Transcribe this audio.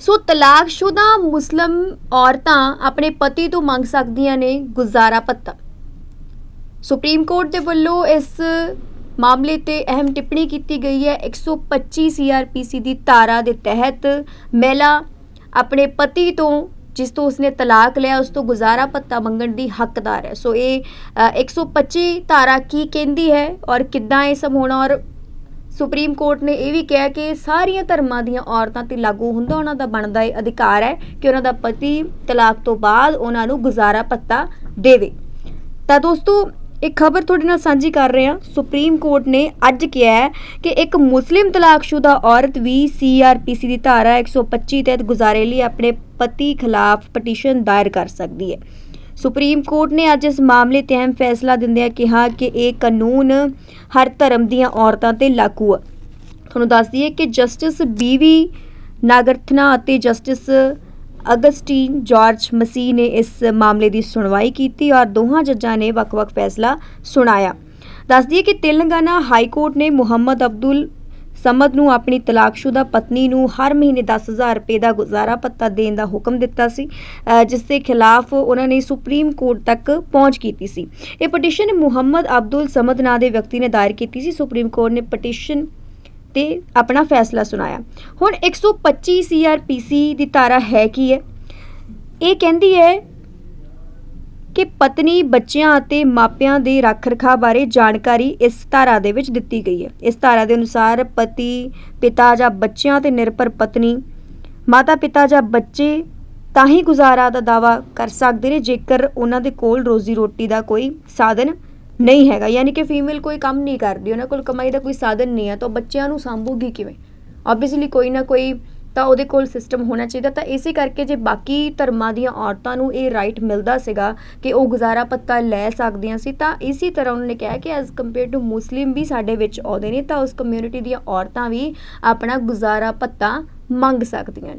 ਸੋ ਤਲਾਕਸ਼ੁਦਾ ਮੁਸਲਮ ਔਰਤਾਂ ਆਪਣੇ ਪਤੀ ਤੋਂ ਮੰਗ ਸਕਦੀਆਂ ਨੇ ਗੁਜ਼ਾਰਾ ਭੱਤਾ ਸੁਪਰੀਮ ਕੋਰਟ ਦੇ ਵੱਲੋਂ ਇਸ ਮਾਮਲੇ ਤੇ ਅਹਿਮ ਟਿੱਪਣੀ ਕੀਤੀ ਗਈ ਹੈ। 125 ਸੀਆਰਪੀਸੀ ਦੀ ਧਾਰਾ ਦੇ ਤਹਿਤ ਮਹਿਲਾ ਆਪਣੇ ਪਤੀ ਤੋਂ ਜਿਸ ਤੋਂ ਉਸਨੇ ਤਲਾਕ ਲਿਆ ਉਸ ਤੋਂ ਗੁਜ਼ਾਰਾ ਭੱਤਾ ਮੰਗਣ ਦੀ ਹੱਕਦਾਰ ਹੈ। ਸੋ ਇਹ ਅ, 125 ਧਾਰਾ ਕੀ ਕਹਿੰਦੀ ਹੈ ਔਰ ਕਿੱਦਾਂ ਇਹ ਸਭ ਹੋਣਾ ਔਰ ਸੁਪਰੀਮ ਕੋਰਟ ਨੇ ਇਹ ਵੀ ਕਿਹਾ ਕਿ ਸਾਰੀਆਂ ਧਰਮਾਂ ਦੀਆਂ ਔਰਤਾਂ ਤੇ ਲਾਗੂ ਹੁੰਦਾ ਉਹਨਾਂ ਦਾ ਬਣਦਾ ਇਹ ਅਧਿਕਾਰ ਹੈ ਕਿ ਉਹਨਾਂ ਦਾ ਪਤੀ ਤਲਾਕ ਤੋਂ ਬਾਅਦ ਉਹਨਾਂ ਨੂੰ ਗੁਜ਼ਾਰਾ ਪੱਤਾ ਦੇਵੇ। ਤਾਂ ਦੋਸਤੋ, ਇੱਕ ਖਬਰ ਤੁਹਾਡੇ ਨਾਲ ਸਾਂਝੀ ਕਰ ਰਹੇ ਹਾਂ। ਸੁਪਰੀਮ ਕੋਰਟ ਨੇ ਅੱਜ ਕਿਹਾ ਹੈ ਕਿ ਇੱਕ ਮੁਸਲਿਮ ਤਲਾਕਸ਼ੁਦਾ ਔਰਤ ਵੀ ਸੀਆਰਪੀਸੀ ਦੀ ਧਾਰਾ 125 ਤਹਿਤ ਗੁਜ਼ਾਰੇ ਲਈ ਆਪਣੇ ਪਤੀ ਖਿਲਾਫ ਪਟੀਸ਼ਨ ਦਾਇਰ ਕਰ ਸਕਦੀ ਹੈ। ਸੁਪਰੀਮ ਕੋਰਟ ਨੇ ਅੱਜ ਇਸ ਮਾਮਲੇ ਤੇ ਅਹਿਮ ਫੈਸਲਾ ਦਿੰਦਿਆਂ ਕਿਹਾ ਕਿ ਇਹ ਕਾਨੂੰਨ ਹਰ ਧਰਮ ਦੀਆਂ ਔਰਤਾਂ ਤੇ ਲਾਗੂ ਹੈ ਤੁਹਾਨੂੰ ਦੱਸ ਦਈਏ ਕਿ ਜਸਟਿਸ ਬੀਵੀ ਨਾਗਰਥਨਾ ਅਤੇ ਜਸਟਿਸ ਅਗਸਟੀਨ ਜਾਰਜ ਮਸੀਹ ਨੇ ਇਸ ਮਾਮਲੇ ਦੀ ਸੁਣਵਾਈ ਕੀਤੀ ਔਰ ਦੋਹਾਂ ਜੱਜਾਂ ਨੇ ਵੱਖ-ਵੱਖ ਫੈਸਲਾ ਸੁਣਾਇਆ। ਦੱਸ ਦਈਏ ਕਿ ਤੇਲੰਗਾਨਾ ਹਾਈ ਕੋਰਟ ਨੇ ਮੁਹੰਮਦ ਅਬਦੁਲ ਸਮਦ ਨੂੰ ਆਪਣੀ ਤਲਾਕਸ਼ੁਦਾ ਪਤਨੀ ਨੂੰ ਹਰ ਮਹੀਨੇ 10000 ਰੁਪਏ ਦਾ ਗੁਜ਼ਾਰਾ ਭੱਤਾ ਦੇਣ ਦਾ ਹੁਕਮ ਦਿੱਤਾ ਸੀ ਜਿਸ ਦੇ ਖਿਲਾਫ ਉਹਨਾਂ ਨੇ ਸੁਪਰੀਮ ਕੋਰਟ ਤੱਕ ਪਹੁੰਚ ਕੀਤੀ ਸੀ। ਇਹ ਪਟੀਸ਼ਨ ਮੁਹੰਮਦ ਅਬਦੁਲ ਸਮਦ ਨਾਂ ਦੇ ਵਿਅਕਤੀ ਨੇ ਦਾਇਰ ਕੀਤੀ ਸੀ। ਸੁਪਰੀਮ ਕੋਰਟ ਨੇ ਪਟੀਸ਼ਨ ਤੇ ਆਪਣਾ ਫੈਸਲਾ ਸੁਣਾਇਆ। ਹੁਣ 125 ਸੀਆਰਪੀਸੀ ਦੀ ਧਾਰਾ ਹੈ ਕੀ ਹੈ? ਇਹ ਕਹਿੰਦੀ ਹੈ ਕਿ ਪਤਨੀ, ਬੱਚਿਆਂ ਅਤੇ ਮਾਪਿਆਂ ਦੇ ਰੱਖ-ਰਖਾਅ ਬਾਰੇ ਜਾਣਕਾਰੀ ਇਸ ਧਾਰਾ ਦੇ ਵਿੱਚ ਦਿੱਤੀ ਗਈ ਹੈ। ਇਸ ਧਾਰਾ ਦੇ ਅਨੁਸਾਰ ਪਤੀ, ਪਿਤਾ ਜਾਂ ਬੱਚਿਆਂ ਤੇ ਨਿਰਭਰ ਪਤਨੀ ਮਾਤਾ-ਪਿਤਾ ਜਾਂ ਬੱਚੇ ਤਾਂ ਹੀ ਗੁਜ਼ਾਰਾ ਦਾ ਦਾਵਾ ਕਰ ਸਕਦੇ ਨੇ ਜੇਕਰ ਉਹਨਾਂ ਦੇ ਕੋਲ ਰੋਜ਼ੀ ਰੋਟੀ ਦਾ ਕੋਈ ਸਾਧਨ ਨਹੀਂ ਹੈਗਾ। ਯਾਨੀ ਕਿ ਫੀਮੇਲ ਕੋਈ ਕੰਮ ਨਹੀਂ ਕਰਦੀ, ਉਹਨਾਂ ਕੋਲ ਕਮਾਈ ਦਾ ਕੋਈ ਸਾਧਨ ਨਹੀਂ ਹੈ, ਤਾਂ ਉਹ ਬੱਚਿਆਂ ਨੂੰ ਸੰਭੂਗੀ ਕਿਵੇਂ? ਆਬਵੀਅਸਲੀ ਕੋਈ ਨਾ ਕੋਈ ਤਾਂ ਉਹਦੇ ਕੋਲ ਸਿਸਟਮ ਹੋਣਾ ਚਾਹੀਦਾ। ਤਾਂ ਇਸੇ ਕਰਕੇ ਜੇ ਬਾਕੀ ਧਰਮਾਂ ਦੀਆਂ ਔਰਤਾਂ ਨੂੰ ਇਹ ਰਾਈਟ ਮਿਲਦਾ ਸੀਗਾ ਕਿ ਉਹ ਗੁਜ਼ਾਰਾ ਪੱਤਾ ਲੈ ਸਕਦੀਆਂ ਸੀ, ਤਾਂ ਇਸੇ ਤਰ੍ਹਾਂ ਉਹਨਾਂ ਨੇ ਕਿਹਾ ਕਿ ਐਜ਼ ਕੰਪੇਅਰ ਟੂ ਮੁਸਲਿਮ ਵੀ ਸਾਡੇ ਵਿੱਚ ਆਉਂਦੇ ਨੇ, ਤਾਂ ਉਸ ਕਮਿਊਨਿਟੀ ਦੀਆਂ ਔਰਤਾਂ ਵੀ ਆਪਣਾ ਗੁਜ਼ਾਰਾ ਪੱਤਾ ਮੰਗ ਸਕਦੀਆਂ ਨੇ।